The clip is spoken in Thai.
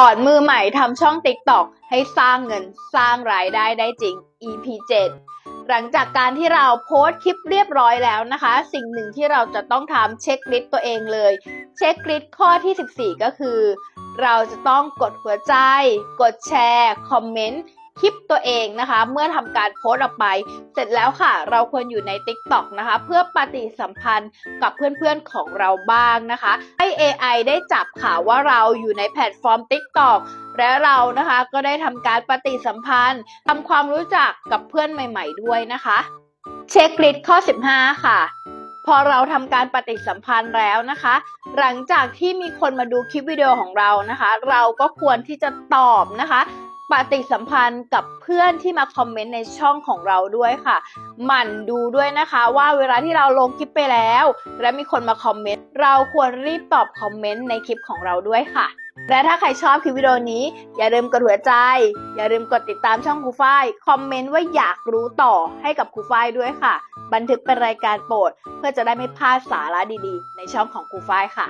สอนมือใหม่ทำช่อง TikTok ให้สร้างเงินสร้างรายได้ได้จริง EP 7 หลังจากการที่เราโพสต์คลิปเรียบร้อยแล้วนะคะ สิ่งหนึ่งที่เราจะต้องทำเช็คลิสต์ตัวเองเลย เช็คลิสต์ข้อที่ 14 ก็คือ เราจะต้องกดหัวใจ กดแชร์ คอมเมนต์ คลิปตัวเองนะคะ เมื่อทำการโพสต์ออกไป เสร็จแล้วค่ะ เราควรอยู่ใน TikTok นะคะ เพื่อปฏิสัมพันธ์กับเพื่อนๆของเราบ้างนะคะ ให้ AI ได้จับค่ะว่าเราอยู่ในแพลตฟอร์ม TikTok และเรานะคะก็ได้ทำการปฏิสัมพันธ์ทำความรู้จักกับเพื่อนใหม่ ๆ ด้วยนะคะ เช็คลิสต์ข้อ 15 ค่ะพอเราทำการปฏิสัมพันธ์แล้วนะคะ หลังจากที่มีคนมาดูคลิปวิดีโอของเรานะคะ เราก็ควรที่จะตอบนะคะ ปฏิสัมพันธ์กับเพื่อนที่มาคอมเมนต์ในช่องของเราด้วยค่ะ หมั่นดูด้วยนะคะว่าเวลาที่เราลงคลิปไปแล้ว และมีคนมาคอมเมนต์เราควรรีบตอบคอมเมนต์ในคลิปของเราด้วยค่ะ และถ้าใครชอบคลิปวิดีโอนี้ อย่าลืมกดหัวใจ อย่าลืมกดติดตามช่องครูฝ้ายคอมเมนต์ว่าอยากรู้ต่อให้กับครูฝ้ายด้วยค่ะ บันทึกเป็นรายการโปรด เพื่อจะได้ไม่พลาดสาระดีๆ ในช่องของครูฝ้ายค่ะ